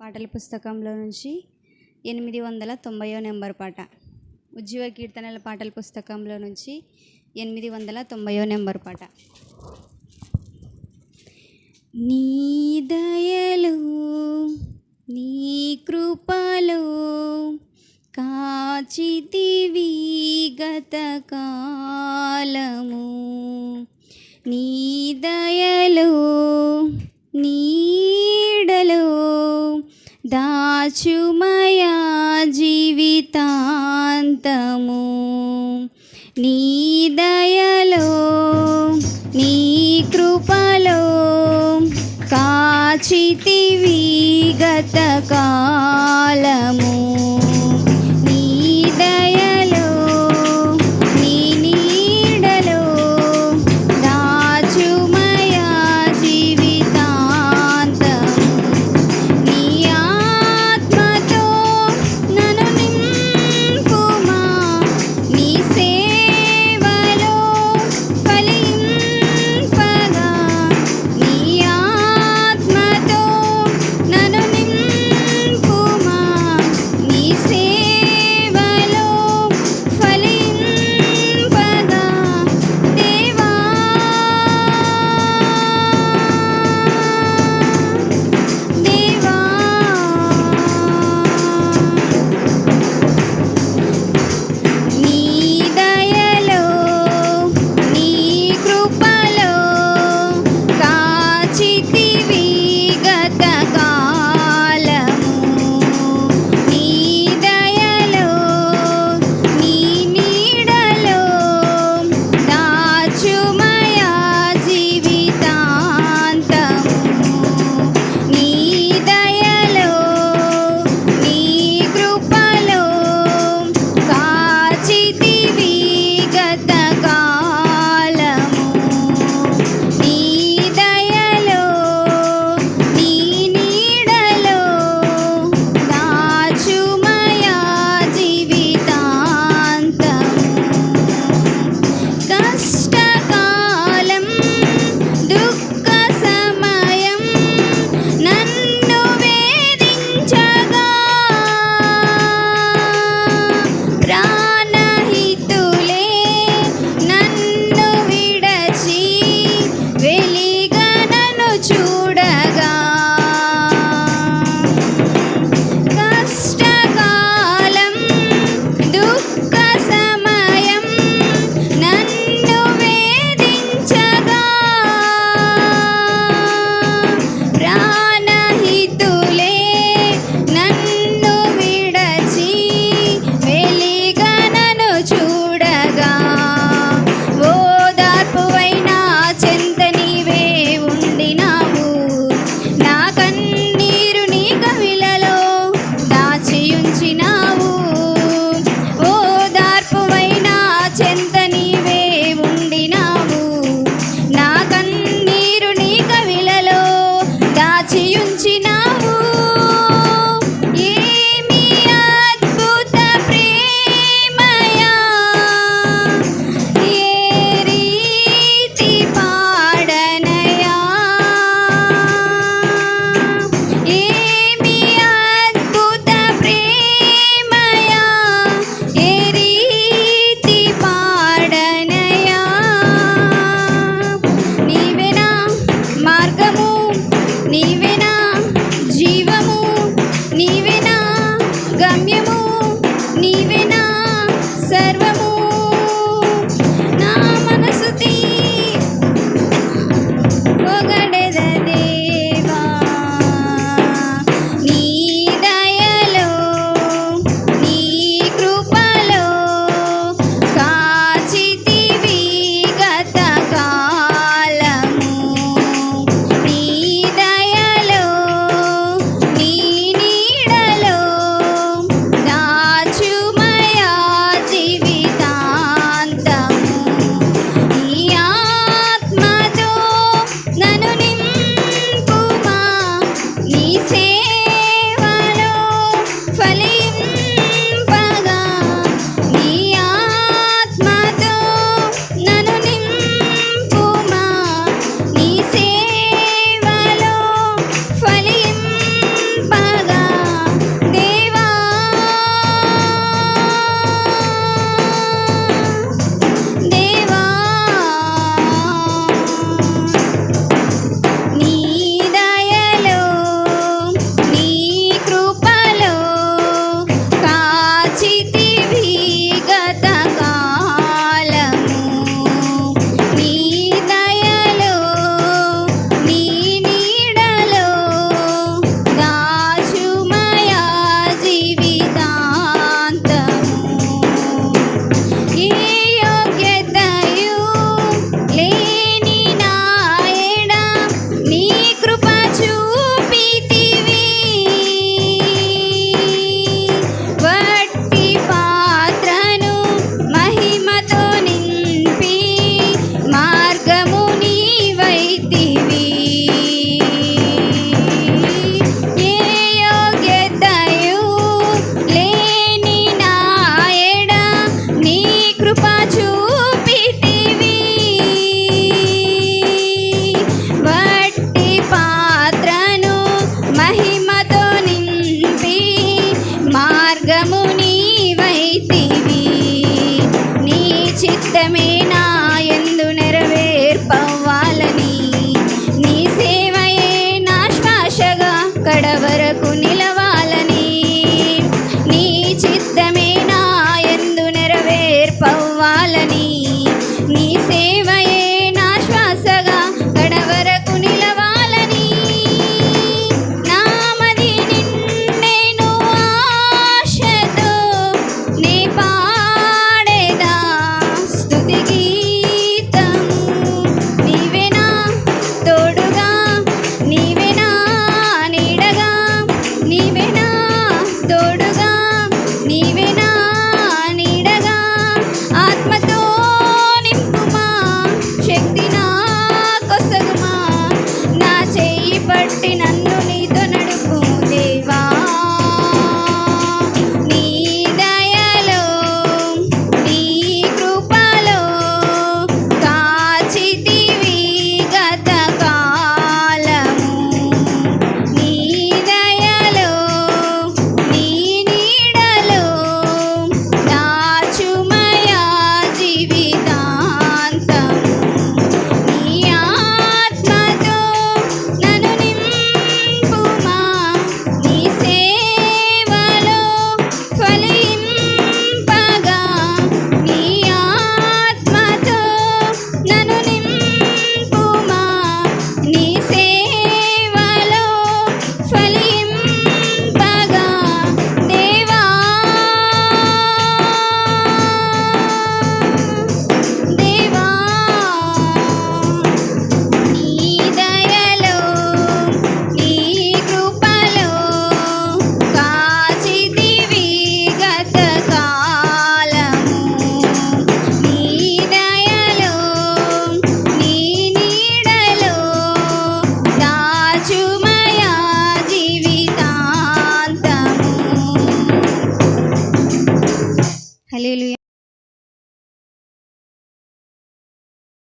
పాటల పుస్తకంలో నుంచి ఎనిమిది వందల తొంభయో నెంబర్ పాట. ఉజ్జీవ కీర్తనల పాటల పుస్తకంలో నుంచి ఎనిమిది వందల తొంభయో నెంబర్ పాట. నీ దయలు నీ కృపలో కాచితివి గత కాలము. నీ దయలు నీ దాచుమయా జీవితాంతము. నీ దయలో నీ కృపలో కాచితివి గత అక్కడ వరకు నిలవ